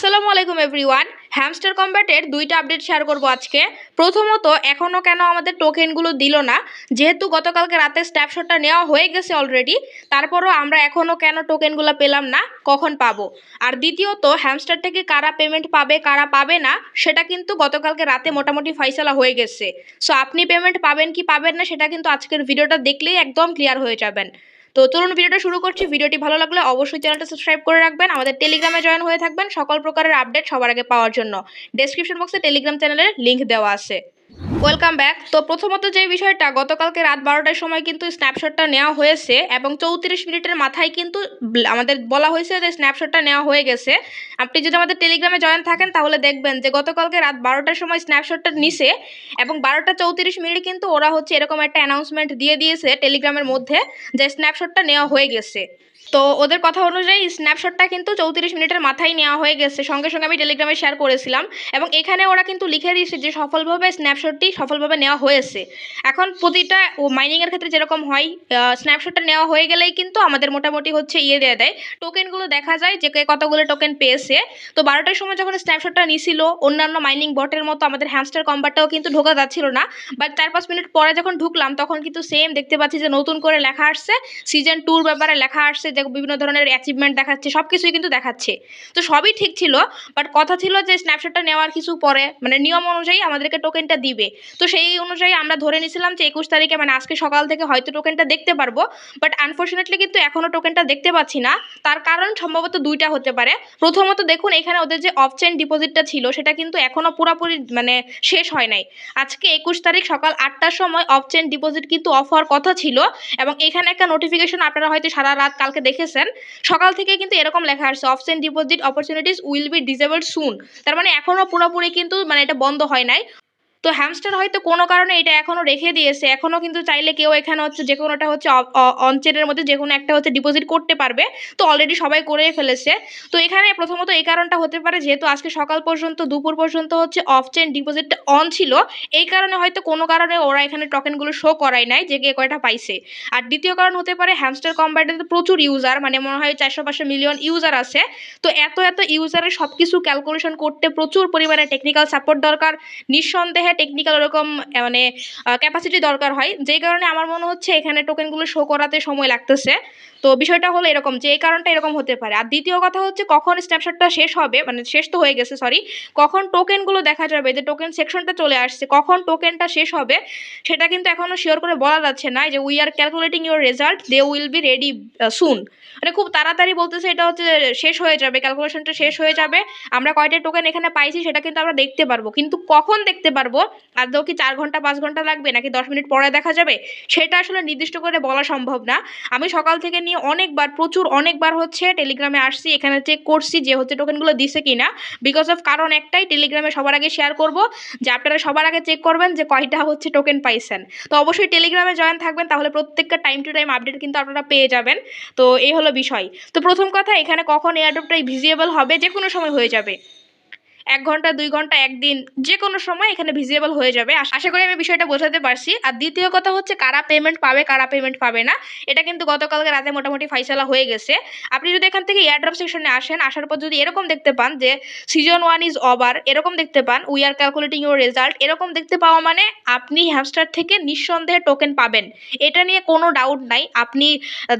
আসসালামু আলাইকুম everyone. Hamster কম্ব্যাটের দুইটা আপডেট শেয়ার করব আজকে। প্রথমত এখনও কেন আমাদের টোকেনগুলো দিল না? যেহেতু গতকালকে রাতে স্ট্যাপশটটা নেওয়া হয়ে গেছে অলরেডি তারপরও আমরা এখনও কেন টোকেনগুলো পেলাম না? কখন পাবো? আর দ্বিতীয়ত, হ্যামস্টার থেকে কারা পেমেন্ট পাবে, কারা পাবে না, সেটা কিন্তু গতকালকে রাতে মোটামুটি ফয়সালা হয়ে গেছে। সো আপনি পেমেন্ট পাবেন কি পাবেন না, সেটা কিন্তু আজকের ভিডিওটা দেখলেই একদম ক্লিয়ার হয়ে যাবেন। তো চলুন ভিডিওটা শুরু করছি। ভিডিওটি ভালো লাগলে অবশ্যই চ্যানেলটা সাবস্ক্রাইব করে রাখবেন। আমাদের টেলিগ্রামে জয়েন হয়ে থাকবেন। সকল প্রকারের আপডেট সবার আগে পাওয়ার জন্য। ডেসক্রিপশন বক্সে টেলিগ্রাম চ্যানেলের লিঙ্ক দেওয়া আছে। Welcome back. তো প্রথমত যে বিষয়টা, গতকালকে রাত বারোটার সময় কিন্তু স্ন্যাপশটটা নেওয়া হয়েছে এবং চৌত্রিশ মিনিটের মাথায় কিন্তু আমাদের বলা হয়েছে যে স্ন্যাপশটটা নেওয়া হয়ে গেছে। আপনি যদি আমাদের টেলিগ্রামে জয়েন থাকেন, তাহলে দেখবেন যে গতকালকে রাত বারোটার সময় স্ন্যাপশটটা নিছে এবং বারোটা চৌত্রিশ মিনিট কিন্তু ওরা হচ্ছে এরকম একটা অ্যানাউন্সমেন্ট দিয়ে দিয়েছে টেলিগ্রামের মধ্যে যে স্ন্যাপশটটা নেওয়া হয়ে গেছে। তো ওদের কথা অনুযায়ী স্ন্যাপশটটা কিন্তু চৌত্রিশ মিনিটের মাথায় নেওয়া হয়ে গেছে। সঙ্গে সঙ্গে আমি টেলিগ্রামে শেয়ার করেছিলাম এবং এখানে ওরা কিন্তু লিখে দিয়েছে যে সফলভাবে স্ন্যাপশটটি সফলভাবে নেওয়া হয়েছে। এখন প্রতিটা মাইনিংয়ের ক্ষেত্রে যেরকম হয় স্ন্যাপশটটা নেওয়া হয়ে গেলেই কিন্তু আমাদের মোটামুটি হচ্ছে ইয়ে দিয়ে দেয়। টোকেনগুলো দেখা যায় যে কতগুলো টোকেন পেয়েছে। তো বারোটার সময় যখন স্ন্যাপশটটা নিছিল, অন্যান্য মাইনিং বটের মতো আমাদের হ্যামস্টার কম্বারটাও কিন্তু ঢোকা যাচ্ছিল না। বাট চার পাঁচ মিনিট পরে যখন ঢুকলাম, তখন কিন্তু সেম দেখতে পাচ্ছি যে নতুন করে লেখা আসছে। সিজন টুর ব্যাপারে লেখা আসছে বিভিন্ন ধরনের অ্যাচিভমেন্ট দেখাচ্ছে সব কিছুই কিন্তু দেখাচ্ছে। তো সবই ঠিক ছিল বাট কথা ছিল যে স্ন্যাপশটটা নেওয়ার কিছু পরে মানে নিয়ম অনুযায়ী আমাদেরকে টোকেনটা দিবে। তো সেই অনুযায়ী আমরা ধরে নিয়েছিলাম যে একুশ তারিখে মানে আজকে সকাল থেকে হয়তো টোকেনটা দেখতে পারব বাট আনফর্চুনেটলি কিন্তু এখনও টোকেনটা দেখতে পাচ্ছি না। তার কারণ সম্ভবত দুইটা হতে পারে। প্রথমত দেখুন, এখানে ওদের যে অফ চেইন ডিপোজিটটা ছিল, সেটা কিন্তু এখনও পুরোপুরি মানে শেষ হয় নাই। আজকে একুশ তারিখ সকাল আটটার সময় অফ চেইন ডিপোজিট কিন্তু অফ হওয়ার কথা ছিল, এবং এখানে একটা নোটিফিকেশন আপনারা হয়তো সারা রাত, কালকে দেখেছেন, সকাল থেকে কিন্তু এরকম লেখা আসছে option deposit opportunities will be disable soon তার মানে এখনও পুরোপুরি কিন্তু মানে এটা বন্ধ হয় নাই। তো হ্যামস্টার হয়তো কোনো কারণে এটা এখনও রেখে দিয়েছে। এখনও কিন্তু চাইলে কেউ এখানে হচ্ছে যে কোনোটা হচ্ছে অনচেনের মধ্যে যে কোনো একটা হচ্ছে ডিপোজিট করতে পারবে। তো অলরেডি সবাই করে ফেলেছে। তো এখানে প্রথমত এই কারণটা হতে পারে যেহেতু আজকে সকাল পর্যন্ত, দুপুর পর্যন্ত হচ্ছে অফ চেন ডিপোজিট অন ছিল। এই কারণে হয়তো কোনো কারণে ওরা এখানে টকেনগুলো শো করায় নাই যে কে কয়টা পাইছে। আর দ্বিতীয় কারণ হতে পারে হ্যামস্টার কম্বাইটে তো প্রচুর ইউজার মানে মনে হয় চারশো পাঁচশো মিলিয়ন ইউজার আছে। তো এত এত ইউজারের সব কিছু ক্যালকুলেশন করতে প্রচুর পরিমাণে টেকনিক্যাল সাপোর্ট দরকার। নিঃসন্দেহে টেকনিক্যাল ওরকম মানে ক্যাপাসিটি দরকার হয়। যেই কারণে আমার মনে হচ্ছে এখানে টোকেনগুলো শো করাতে সময় লাগতেছে। তো বিষয়টা হলো এরকম, যে এই কারণটা এরকম হতে পারে। আর দ্বিতীয় কথা হচ্ছে কখন স্ন্যাপশটটা শেষ হবে মানে শেষ তো হয়ে গেছে সরি কখন টোকেনগুলো দেখা যাবে, যে টোকেন সেকশনটা চলে আসছে, কখন টোকেনটা শেষ হবে, সেটা কিন্তু এখনও শিওর করে বলা যাচ্ছে না, যে we are calculating your result they will be ready soon মানে খুব তাড়াতাড়ি বলতেছে, এটা হচ্ছে শেষ হয়ে যাবে ক্যালকুলেশনটা শেষ হয়ে যাবে। আমরা কয়টা টোকেন এখানে পাইছি, সেটা কিন্তু আমরা দেখতে পারব। কিন্তু কখন দেখতে পারব? আদৌ কি চার ঘণ্টা, পাঁচ ঘণ্টা লাগবে নাকি দশ মিনিট পরে দেখা যাবে? সেটা আসলে নির্দিষ্ট করে বলা সম্ভব না। আমি সকাল থেকে নিয়ে অনেকবার, প্রচুর অনেকবার হচ্ছে টেলিগ্রামে আসছি, এখানে চেক করছি যে হচ্ছে টোকেনগুলো দিছে কি না বিকজ অফ কারণ একটাই টেলিগ্রামে সবার আগে শেয়ার করব, যে আপনারা সবার আগে চেক করবেন যে কয়টা হচ্ছে টোকেন পাইছেন। তো অবশ্যই টেলিগ্রামে জয়েন থাকবেন, তাহলে প্রত্যেকটা টাইম টু টাইম আপডেট কিন্তু আপনারা পেয়ে যাবেন। তো এই হলো বিষয়। তো প্রথম কথা, এখানে কখন এয়ারড্রপটাই ভিজিয়েবল হবে? যে কোনো সময় হয়ে যাবে। এক ঘণ্টা, দুই ঘণ্টা, একদিন যে কোনো সময় এখানে ভিজিয়েবল হয়ে যাবে। আশা করি আমি বিষয়টা বোঝাতে পারছি। আর দ্বিতীয় কথা হচ্ছে, কারা পেমেন্ট পাবে, কারা পেমেন্ট পাবে না, এটা কিন্তু গতকালকে রাতে মোটামুটি ফাইসালা হয়ে গেছে। আপনি যদি এখান থেকে এয়ারড্রপ সেকশনে আসেন, আসার পর যদি এরকম দেখতে পান যে সিজন ওয়ান ইজ ওভার এরকম দেখতে পান we are calculating your result এরকম দেখতে পাওয়া মানে আপনি হ্যামস্টার থেকে নিঃসন্দেহে টোকেন পাবেন। এটা নিয়ে কোনো ডাউট নাই। আপনি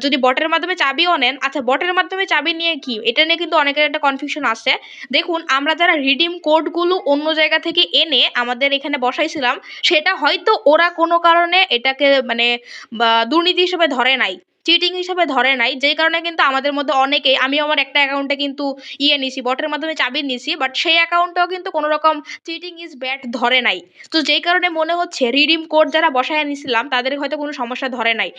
যদি বটের মাধ্যমে চাবিও নেন আচ্ছা বটের মাধ্যমে চাবি নিয়ে কি? এটা নিয়ে কিন্তু অনেকের একটা কনফিউশন আছে। দেখুন, আমরা যারা রিডিম কোডগুলো অন্য জায়গা থেকে এনে আমাদের এখানে বসাইছিলাম, সেটা হয়তো ওরা কোনো কারণে এটাকে মানে দুর্নীতি হিসেবে ধরে নাই। চিটিং হিসেবে ধরে নাই, যেই কারণে কিন্তু আমাদের মধ্যে অনেকেই আমি আমার একটা অ্যাকাউন্টে কিন্তু ইয়ে নিছি বটের মাধ্যমে চাবি নিছি বাট সেই অ্যাকাউন্টেও কিন্তু কোনো রকম চিটিং ইজ ব্যাড ধরে নাই। তো যেই কারণে মনে হচ্ছে রিডিম কোড যারা বসায় নিছিলাম, তাদের হয়তো কোনো সমস্যা ধরে নাই।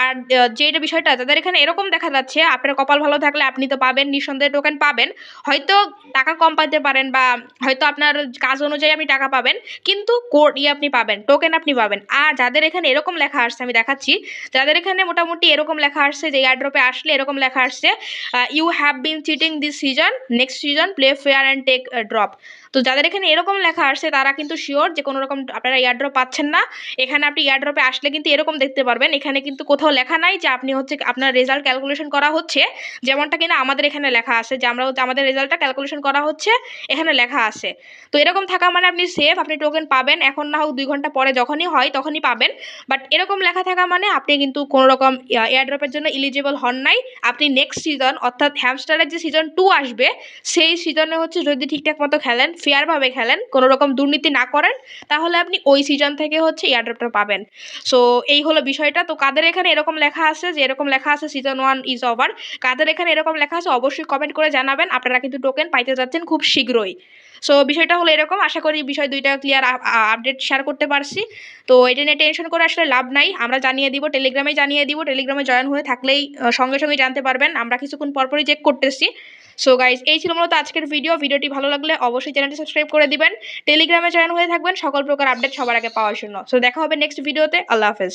আর যেটা বিষয়টা, যাদের এখানে এরকম দেখা যাচ্ছে, আপনার কপাল ভালো থাকলে আপনি তো পাবেন, নিঃসন্দেহে টোকেন পাবেন, হয়তো টাকা কম পাইতে পারেন বা হয়তো আপনার কাজ অনুযায়ী আপনি টাকা পাবেন, কিন্তু কোড ইয়ে আপনি পাবেন টোকেন আপনি পাবেন। আর যাদের এখানে এরকম লেখা আসছে, আমি দেখাচ্ছি, যাদের এখানে মোটামুটি এরকম এরকম লেখা আসছে, যে এয়ারড্রপে আসলে এরকম লেখা আসছে you have been cheating this season next season play fair and take drop তো যাদের এখানে এরকম লেখা আসছে, তারা কিন্তু শিওর যে কোনো রকম আপনারা এয়ারড্রপ পাচ্ছেন না। এখানে আপনি এয়ারড্রপে আসলে কিন্তু এরকম দেখতে পারবেন। এখানে কিন্তু কোথাও লেখা নাই যে আপনি হচ্ছে আপনার রেজাল্ট ক্যালকুলেশন করা হচ্ছে। যেমনটা কিনা আমাদের এখানে লেখা আছে যে আমরা আমাদের রেজাল্টটা ক্যালকুলেশন করা হচ্ছে, এখানে লেখা আছে। তো এরকম থাকা মানে আপনি সেফ আপনি টোকেন পাবেন। এখন না হোক দুই ঘণ্টা পরে যখনই হয় তখনই পাবেন। বাট এরকম লেখা থাকা মানে আপনি কিন্তু কোনো রকম এয়ারড্রপের জন্য ইলিজিবল হন নাই। আপনি নেক্সট সিজন অর্থাৎ হ্যামস্টারের যে সিজন টু আসবে, সেই সিজনে হচ্ছে যদি ঠিকঠাক মতো খেলেন ফেয়ারভাবে খেলেন কোনো রকম দুর্নীতি না করেন, তাহলে আপনি ওই সিজন থেকে হচ্ছে এয়ারড্রপটা পাবেন। সো এই হলো বিষয়টা। তো কাদের এখানে এরকম লেখা আছে যে, এরকম লেখা আছে সিজন ওয়ান ইজ ওভার কাদের এখানে এরকম লেখা আছে অবশ্যই কমেন্ট করে জানাবেন। আপনারা কিন্তু টোকেন পাইতে যাচ্ছেন খুব শীঘ্রই। সো বিষয়টা হলো এরকম। আশা করি বিষয় দুইটা ক্লিয়ার আপডেট শেয়ার করতে পারছি। তো এটা নিয়ে টেনশন করে আসলে লাভ নাই। আমরা জানিয়ে দিব টেলিগ্রামে জানিয়ে দিব। টেলিগ্রামে জয়েন হয়ে থাকলেই সঙ্গে সঙ্গে জানতে পারবেন। আমরা কিছুক্ষণ পরপরই চেক করতেছি। সো গাইজ এই ছিল মূলত আজকের ভিডিও ভিডিওটি ভালো লাগলে অবশ্যই চ্যানেলটি সাবস্ক্রাইব করে দিবেন। টেলিগ্রামে চ্যানেল হয়ে থাকবেন। সকল প্রকার আপডেট সবার আগে পাওয়ার জন্য। সো দেখা হবে নেক্সট ভিডিওতে আল্লাহ হাফেজ।